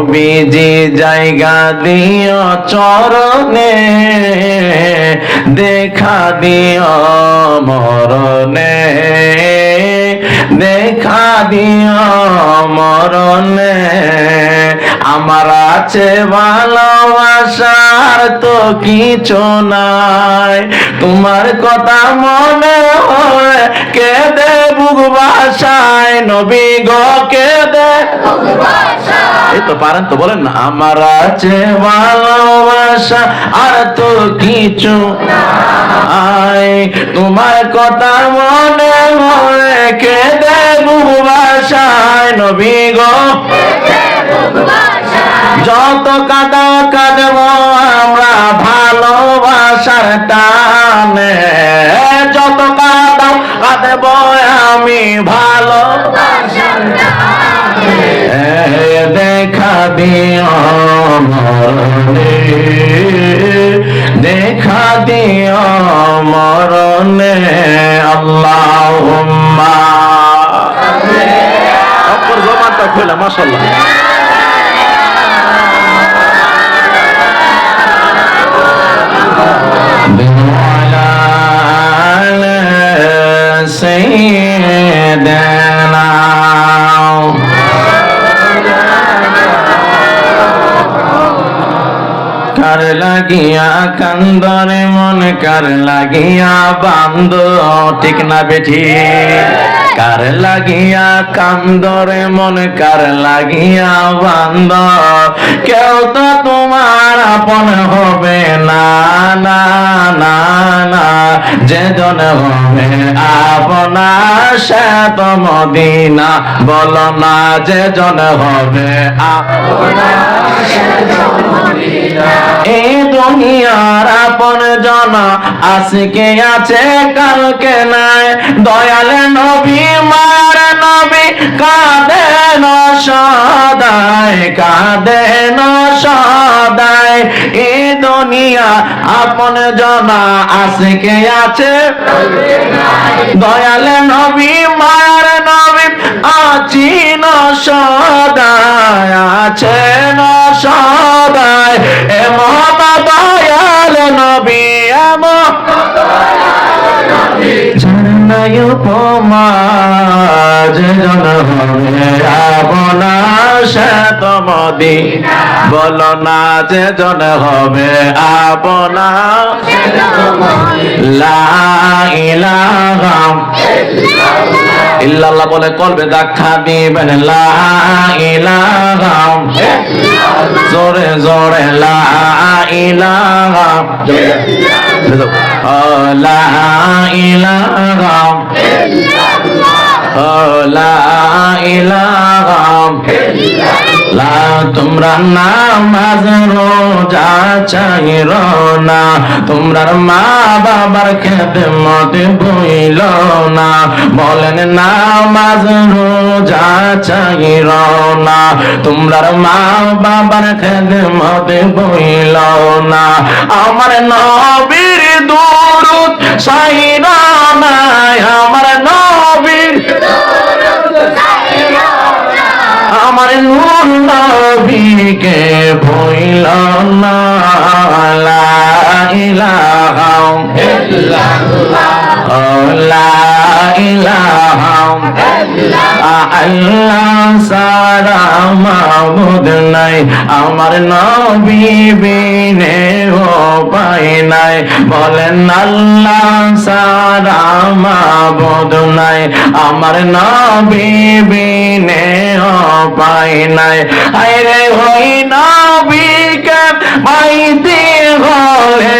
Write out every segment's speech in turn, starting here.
নবীজি জায়গা দিও চরণে, দেখা দিও মরণে, দেখা দিও মরণে। আমার আছে ভালোবাসার তো কিছু নাই, তোমার কথা মনে হয় কেঁদে বুক বাসায়, নবী গো কেঁদে। তো পারেন তো বলেন না। আমার আছে ভালোবাসা, আর তো কিছু আই তোমার কথা মনে হয় কেঁদে বুক নবী গো। যত কাদা কাঁদব আমরা ভালোবাসার টানে। যত কাদা কাঁদব আমি ভালো দেখা দিও মরণে দেখা দিও মরণে আল্লাহ অপর জমানটা খোলা মাসাল্লাহ লাগিয়া কান্দরে মন কার লাগিয়া বান্ধ ঠিক না বেঠি? কার লাগিয়া কান্দরে, মন কার লাগিয়া বান্দ কেউ তো তোমার আপন হবে না না না না। হবে আপনা সে মদিনা, বলো না যে জন হবে এই দুনিয়ার আপন জন, আজকে আছে, কালকে নাই। দয়ালে নবী মার নবী কাঁদেন সদায় কাঁদেন সদায় এই দুনিয়া আপন জন আজকে আছে? দয়ালে নবী মার নবী আচিন সদায় আছেন সদায় এমন দয়াল নবী এমন জানাই তোমার জন হবে আপনা শ্বেত মদি। বল না যে জন হবে আপনা লা ইলাহা ইল্লাল্লাহ বলে কলবে দেখা দিবেন লা ইলাহা। জোরে জোরে লা ইলাহা। ইল্লাল্লাহ লা ইলাহা। ও তোমরা নামাজ রোজা চাইর না। তোমরা মা বাবার খেদমত বইল না। বলেন নামাজ রোজা চাইর না। তোমরা মা বাবার খেদমত বইল না। আমার নবীর দূর সাইর না আমার আমার নূর নবীকে ভইল না ইল্লাল্লাহ ইলাহা আল্লাহ সারা মাবুদ নাই আমার নাই। বলেন, আল্লাহ সারা মাবুদ নাই। আমার নবী বিনে ও পাই নাই। আরে হই নবীকে পাইতে হলে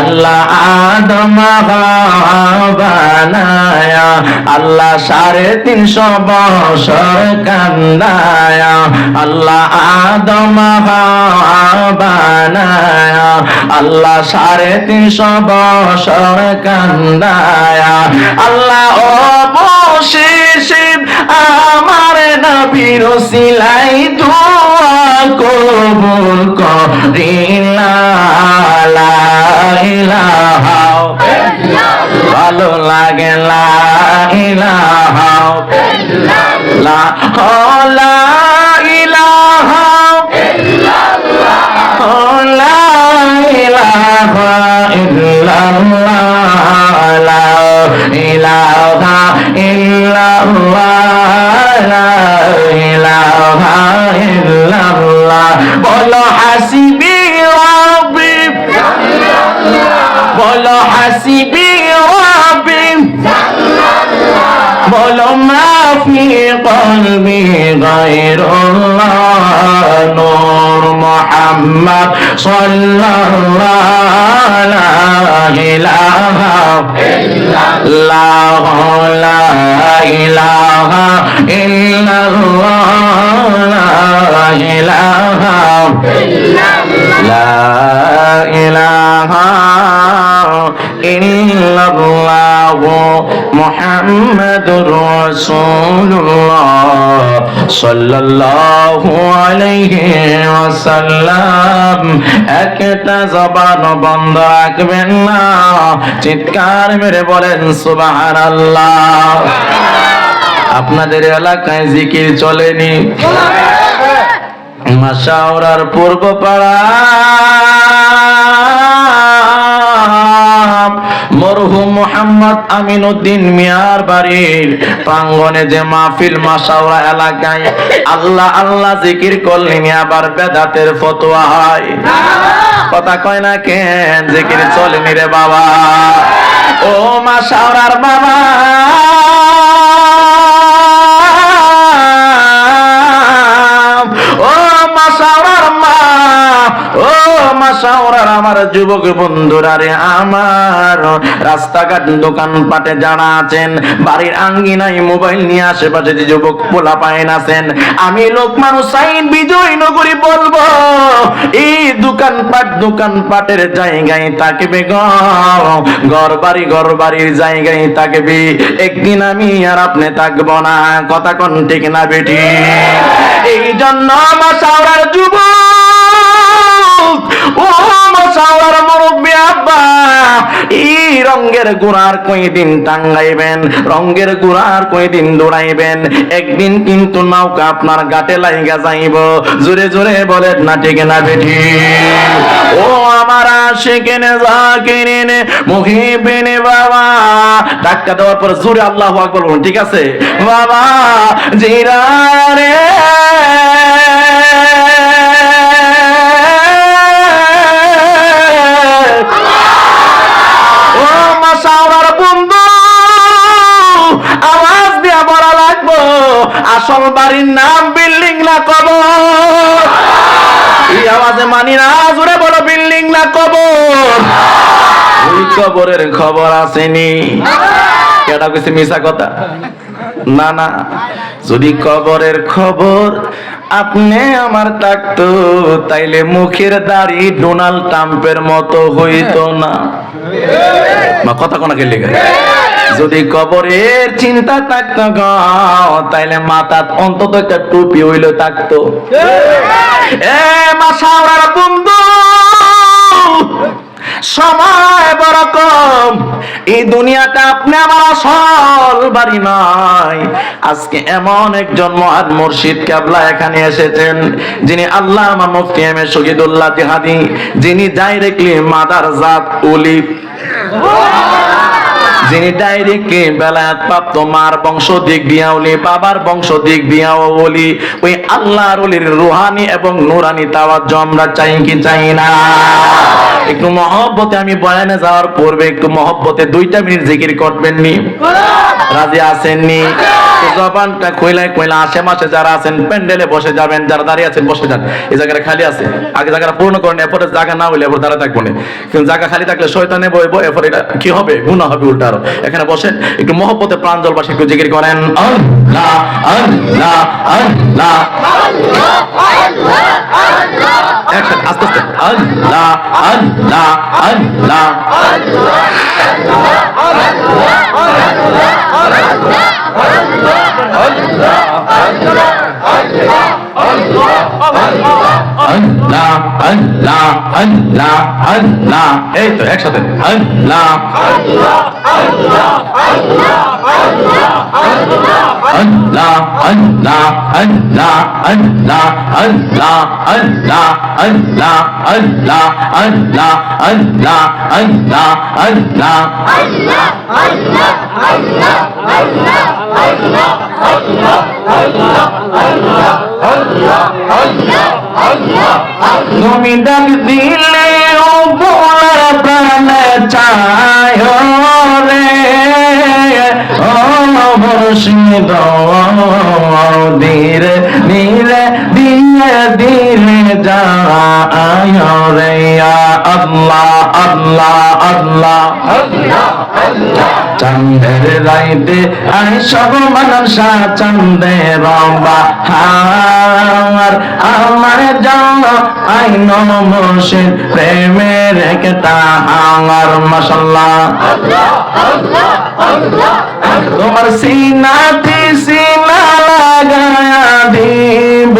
আল্লাহ আদম বানায়া আল্লাহ সাড়ে তিনশো বছর কান্দায়া। আল্লাহ আদম বানায়া আল্লাহ সাড়ে তিনশো বছর কান্দায়া। আল্লাহ ও শেষে আমার নবীর সিলাই দোয়া কবুল করিলা ভালো লাগে লা ইলাহা। লা খৈরুল্লাহ নূর মোহাম্মদ সাল্লাল্লাহ লা ইলাহা ইল্লাল্লাহ লা ইলাহা ইল্লাল্লাহ লা ইলাহা ইল্লাল্লাহ লা ইলাহা ইল্লাল্লাহ মুহাম্মাদুর রাসূলুল্লাহ সাল্লাল্লাহু আলাইহি ওয়াসাল্লাম, একটা জবান বন্ধ রাখবেন না। চিৎকার মেরে বলেন, সুবহানাল্লাহ। আপনাদের এলাকায় জিকির চলেনি। মাসাওরার পূর্ব পাড়া মরহুম মোহাম্মদ আমিনউদ্দিন মিয়ার বাড়ির প্রাঙ্গনে যে মাহফিল মাসাওরা এলাকায় আল্লাহ আল্লাহ জিকির করলেন আবার বেদাতের ফতোয়া হয়। কথা কয় না কেন? জিকির চলেনি রে বাবা। ও মাসাওরার বাবা। মাসাওরার আমার যুবক বন্ধুরা রে আমার। রাস্তাঘাট, দোকান পাটে যারা আছেন, বাড়ির আঙ্গিনায় মোবাইল নিয়ে আশেপাশে যে যুবক পোলা পায়েন আছেন, আমি লোক মানুষ সাইন বিজয় নগরী বলব। এই দোকান পাট, দোকান পাটের জায়গায় থাকবে ঘর বাড়ি ঘর বাড়ির জায়গায় থাকবে। একদিন আমি আর আপনি থাকব না, কথা কোন ঠিক না বেটি এই জন্য আমার যুবক এই রঙ্গের গুড়ার কয়দিন টাঙ্গাইবেন? রঙ্গের গুড়ার কয়দিন দৌড়াইবেন? একদিন কিন্তু নৌকা আপনার গাটে লাইগা যাইব। জোরে জোরে বলেন না, ঠিক না বেঠি? ও আমার আসে কেনে যা কিনে মুহিবিনে বাবা। ডাক্তার দেওয়ার পর জোরে আল্লাহ আকবর ঠিক আছে? বাবা জিরা রে বাড়ির নাম বিল্ডিং না কবর? এই আওয়াজে মানি না, জোরে বলো বিল্ডিং না কবর? ওই কবরের খবর আসেনি। কেটা কইছে মিশা কথা? না না। যদি কবরের খবর আপনি আমার থাকতো, তাইলে মুখের দাড়ি ডোনাল্ড ট্রাম্পের মতো হইতো না। কথা কোনা খেলে যদি কবরের চিন্তা থাকতো গ তাইলে মাথাত অন্তত একটা টুপি হইল থাকতো। এ মাসাওয়ার বন্ধু সময় বড় কম। এই দুনিয়াটা আপনি আমার আসল বাড়ি নয়। আজকে এমন একজন মহান মুর্শিদ কেবলা এখানে এসেছেন যিনি আল্লাহ মুফতি এম এ শহীদুল্লাহ জিহাদি যিনি ডাইরেক্টলি মাদার জাত উলি যিনি ডাইরেক্ট বেলায়াত প্রাপ্ত মার বংশ দিক দিয়া বাবার বংশ দিক দিয়া ওলি ওই আল্লাহর ওলির রুহানি এবং নুরানি তাওয়াজ্জ আমরা চাই কি চাই না। একটু মহব্বতে আমি বয়ানে যাওয়ার পূর্বে একটু মহব্বতে দুইটা মিনিট জিকির করবেন নি রাজি আছেননি? তো জবানটা কইলাই কইলা আশেপাশে যারা আছেন, প্যান্ডেলে বসে যাবেন, যারা দাঁড়িয়ে আছেন, বসে যান। এই জায়গাটা খালি আছে। আগে জায়গাটা পূর্ণ করেন, এরপরে জায়গা না হইলে এরপর দাঁড়া থাকব না। কিন্তু জায়গা খালি থাকলে শয়তানে বইব, এরপর এটা কি হবে? গুনাহ হবে উল্টা আরও। এখানে বসেন, একটু মহব্বতে প্রাণ জলবাসী একটু জিকির করেন। আল্লাহ আল্লাহ আল্লাহ। একসাথে আস্তে আস্তে। আল্লাহ আল্লাহ আল্লাহ। আল্লাহ আল্লাহ আল্লাহ আল্লাহ। এই একসাথে। আল্লাহ আল্লাহ আল্লাহ আল্লাহ। আল্লাহ আল্লাহ আল্লাহ আল্লাহ আল্লাহ আল্লাহ আল্লাহ আল্লাহ আল্লাহ আল্লাহ আল্লাহ তুমি ডাক দিলে ও বোলার ধীরে ধীরে ধীরে ধীরে যায় রে আল্লাহ আল্লাহ আল্লাহ চন্দের রাইতে আই সব মনসা চন্দের বাহার আমার জন্য আই নমসির প্রেমের একটা আমার মশাল্লাহ। তোমার সিনাতে সিনা লাগায়া দিব।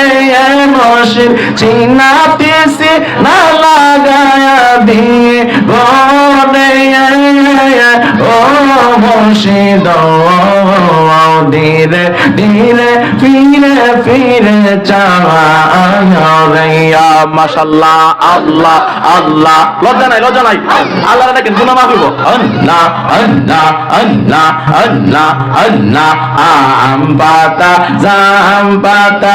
রে মশির সিনাতে সিনা লাগায়া দিব রে ও মুর্শিদ ধীরে ধীরে ফিরে ফিরে চাইয়া মাশাল্লাহ আল্লাহ আল্লাহ। লজ্জা নাই লজ্জা নাই। আল্লাহ দেখেন, গুনাহ মাফ হইব। আল্লাহ আল্লাহ আল্লাহ আল্লাহ আল্লাহ। আম পাতা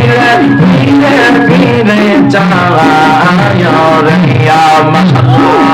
ফিরে ফিরে ফিরে চায় রে আমার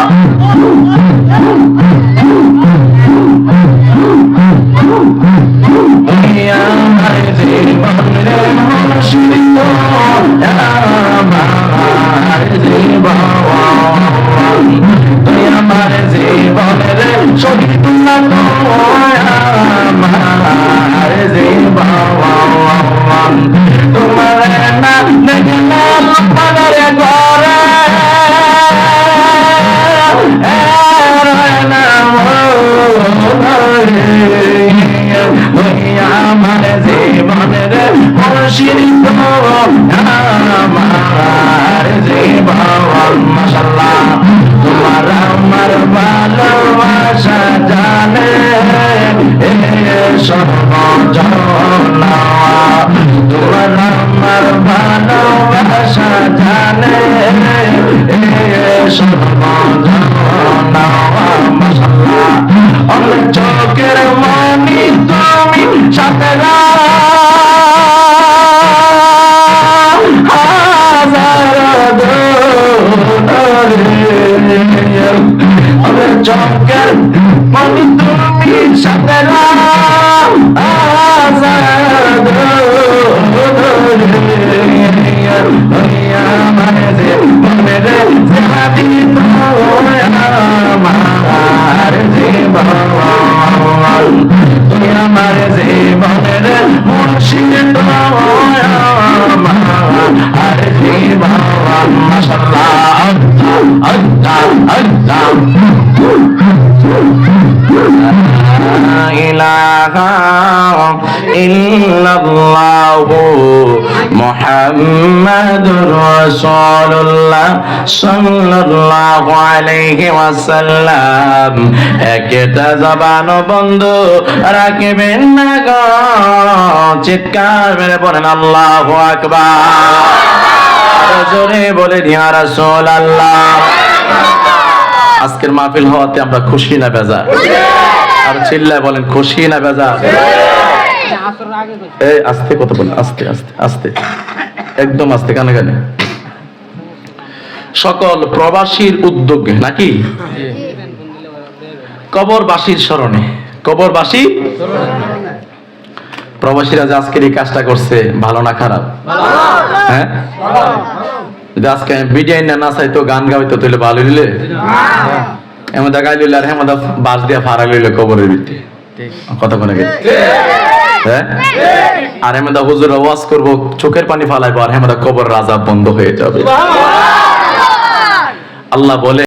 জীবনের মুর্শিদ আর জীবন মশাল্লাহ ইল্লাল্লাহু محمد رسول الله صلى الله عليه وسلم একটা জবান বন্ধু রাখবেন না গো চিৎকার মেরে বলেন আল্লাহু আকবার জোরে বলে ইয়া রাসূলুল্লাহ আজকের মাহফিল হওয়াতে আমরা খুশি না বেজা আর চিল্লায় বলেন খুশি না বেজা এই আস্তে কত বলেন আস্তে আস্তে আস্তে। একদম আস্তে কানে কানে সকল প্রবাসীর উদ্যোগে নাকি? কবরবাসীর স্মরণে। কবরবাসী? প্রবাসীরা যে আজকের এই কাজটা করছে ভালো না খারাপ? হ্যাঁ? যদি আজকে বিডিআই না না চাইতো গান গাইতো তাহলে ভালো হইলে এমন গাই লইলে আর হেমদা বাস দিয়া ফাড়া লইলে কবরের ভিত্তি কথা কোনে গেছে হ্যাঁ? আর হেমদা হুজুর আওয়াজ করব চোখের পানি ফালাইবো আর হেমদা কবর রাজা বন্ধ হয়ে যাবে। আল্লাহ বলে